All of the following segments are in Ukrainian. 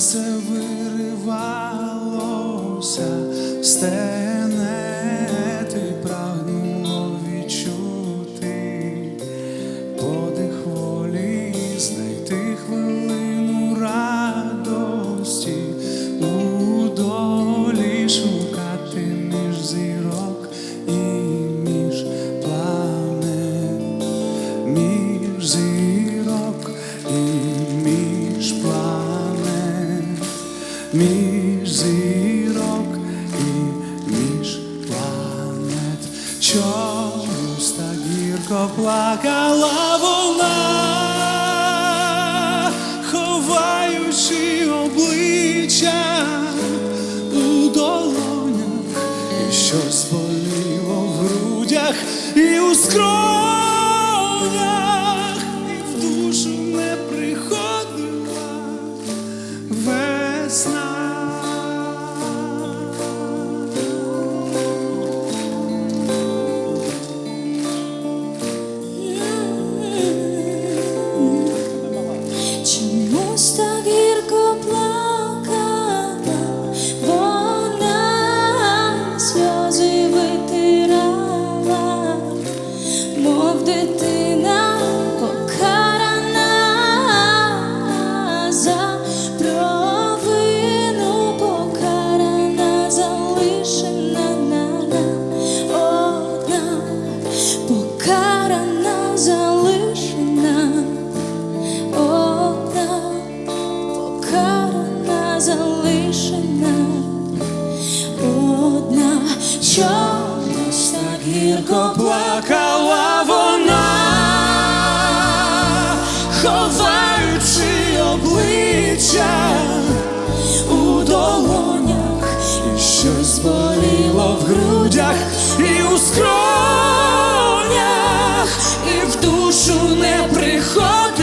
серце виривалося, стенети гірко плакала вона, ховаючи обличчя у долонях, і щось боліло в грудях і у скронях, дитина покарана за провину залишена одна, покарана, залишена одна. Покарана, залишена одна, чомусь так гірко Плакала ховаючи обличчя у долонях, і щось боліло в грудях і у скронях, і в душу не приходила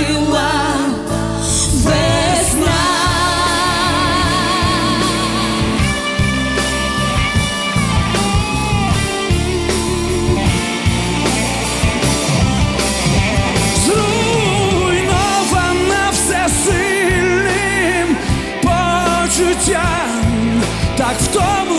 почуттям, так втомлена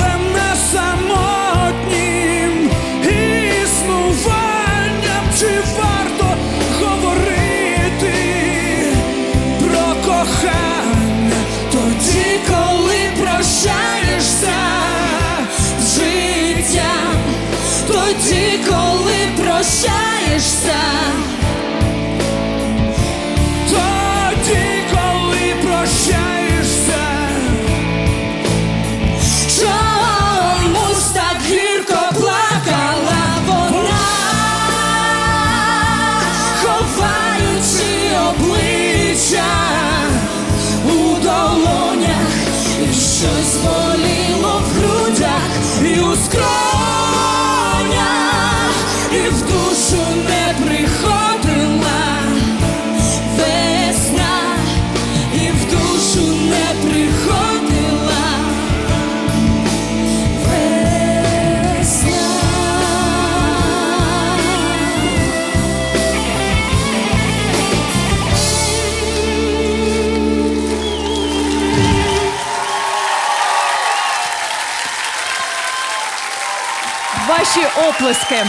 Ваші оплески,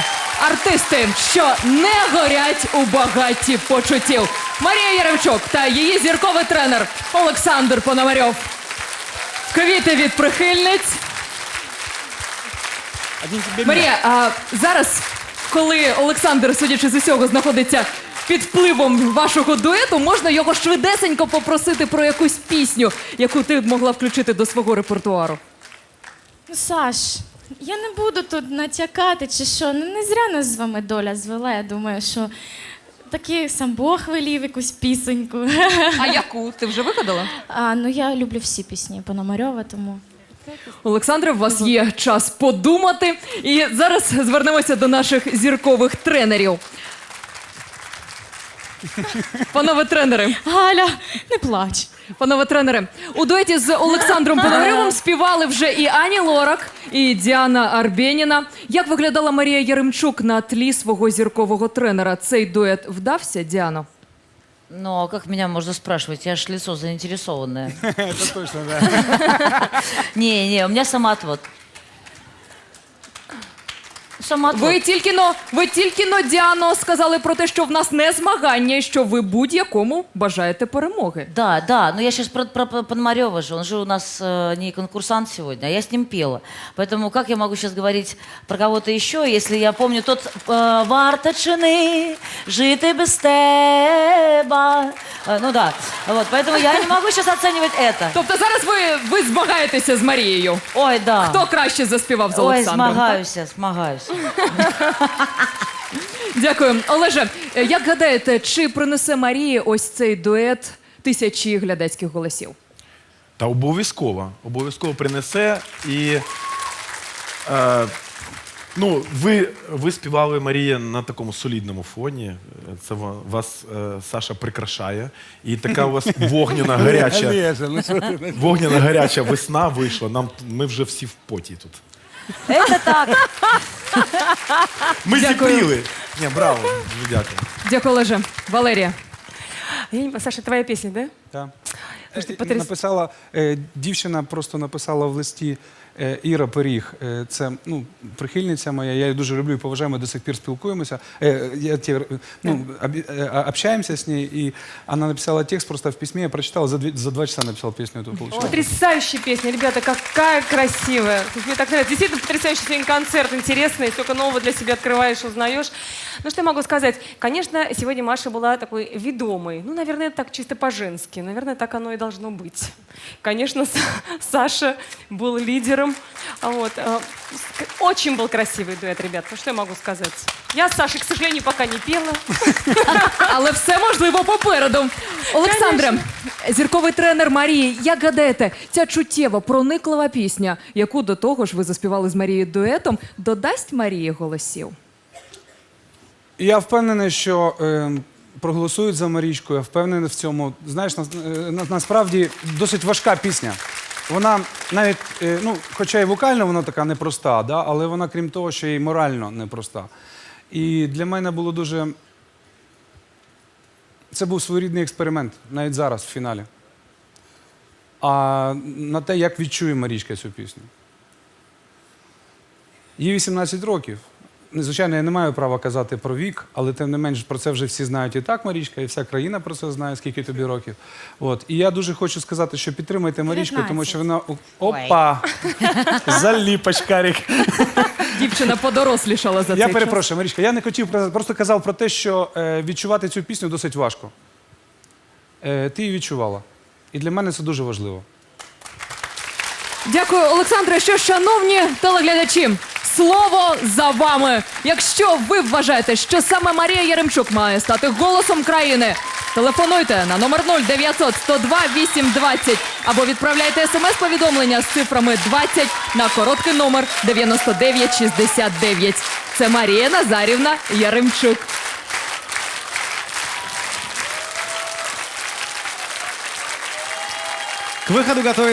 артисти, що не горять у багаті почуттів. Марія Яремчук та її зірковий тренер Олександр Пономарьов. Квіти від прихильниць. Марія, а зараз, коли Олександр, судячи з усього, знаходиться під впливом вашого дуету, можна його швидесенько попросити про якусь пісню, яку ти б могла включити до свого репертуару. Ну, Саш, я не буду тут натякати чи що. Ну не зря нас з вами доля звела. Я думаю, що таки сам Бог велів якусь пісеньку. А яку? Ти вже вигадала? А, ну я люблю всі пісні Пономарьова, тому. Олександре, у вас є час подумати. І зараз звернемося до наших зіркових тренерів. Панове тренери, Галя, не плач. панове тренери, у дуеті з Олександром Пономарьовим співали вже і Ані Лорак, і Діана Арбєніна. Як виглядала Марія Яремчук на тлі свого зіркового тренера? Цей дует вдався, Діано? Ну, а как меня можно спрашивать? Я ж лицо заинтересованное. Это точно, да. Не, не, у меня самоотвод. Самоотвод. Ви тільки но, ви тільки но, Діано, сказали про те, що в нас не змагання, і що ви будь-якому бажаєте перемоги. Да, да, но я сейчас про, про П- Пономарева же, он же у нас э, не конкурсант сегодня, а я с ним пела. Поэтому как я могу сейчас говорить про кого-то еще, если я помню тот э, «Варта чини, жити без теба». Э, ну да, вот, поэтому я не могу сейчас оценивать это. Тобто зараз ви, ви змагаєтеся з Марією. Ой, да. Хто краще заспівав з Ой, Олександром? змагаюся, змагаюся. Дякую. Олеже, як гадаєте, чи принесе Марії ось цей дует тисячі глядацьких голосів? Та обов'язково. Обов'язково принесе. І е, ну, ви, ви співали Марія на такому солідному фоні. Це ва- вас е, Саша прикрашає. І така у вас вогняна гаряча. Олеже, ну що ти? Вогняна гаряча весна вийшла. Нам ми вже всі в поті тут. Это так. Ми Дякую. зіпріли. Ні, браво. Дуже дякую. Дякую, Олеже. Валерія. Я не... Саша, твоя пісня, да? Так. Слушайте, Е, потряс- Написала, е, дівчина просто написала в листі Іра Пиріг. Е, Це ну, прихильниця моя, я її дуже люблю і поважаю, ми до сих пір спілкуємося. Е, я, ті, ну, об, е, общаемся с ней, и она написала текст просто в письме, я прочитал, за, две- за два часа написал песню эту, получилось. Потрясающая песня, ребята, какая красивая. То есть Мне так нравится. Действительно потрясающий сегодня концерт, интересный, столько нового для себя открываешь, узнаешь. Ну что я могу сказать? Конечно, сегодня Маша была такой ведомой. Ну, наверное, так чисто по-женски. Наверное, так оно и должно быть. Конечно, С- Саша был лидером. А Вот. э, с- Очень был красивый дуэт, ребят. Ну что я могу сказать? Я с Сашей, к сожалению, пока не пела. Але все можливо попереду. Олександре, зірковий тренер Марії, як гадаєте, ця чуттєва, прониклива пісня, яку до того ж ви заспівали з Марією дуетом, додасть Марії голосів? І Я впевнений, що е, проголосують за Марічку. Я впевнений в цьому. Знаєш, на, е, на, насправді досить важка пісня. Вона навіть, е, ну, хоча і вокально вона така непроста, да, але вона, крім того, ще й морально непроста. І для мене було дуже. Це був своєрідний експеримент, навіть зараз, в фіналі. А на те, як відчує Марічка цю пісню. Їй 18 років. Звичайно, я не маю права казати про вік, але тим не менш про це вже всі знають і так, Марічка, і вся країна про це знає, скільки тобі років. От. І я дуже хочу сказати, що підтримайте Марічку, тому що вона. Опа! Заліпочкарик. Дівчина подорослішала за це. Я перепрошую, Марічка, я не хотів просто казав про те, що е, відчувати цю пісню досить важко. Е, ти її відчувала. І для мене це дуже важливо. Дякую, Олександре. Що, шановні телеглядачі, слово за вами. Якщо ви вважаєте, що саме Марія Яремчук має стати голосом країни, телефонуйте на номер 0900 102 820 або відправляйте смс-повідомлення з цифрами 20 на короткий номер 9969. Це Марія Назарівна Яремчук. К выходу готовится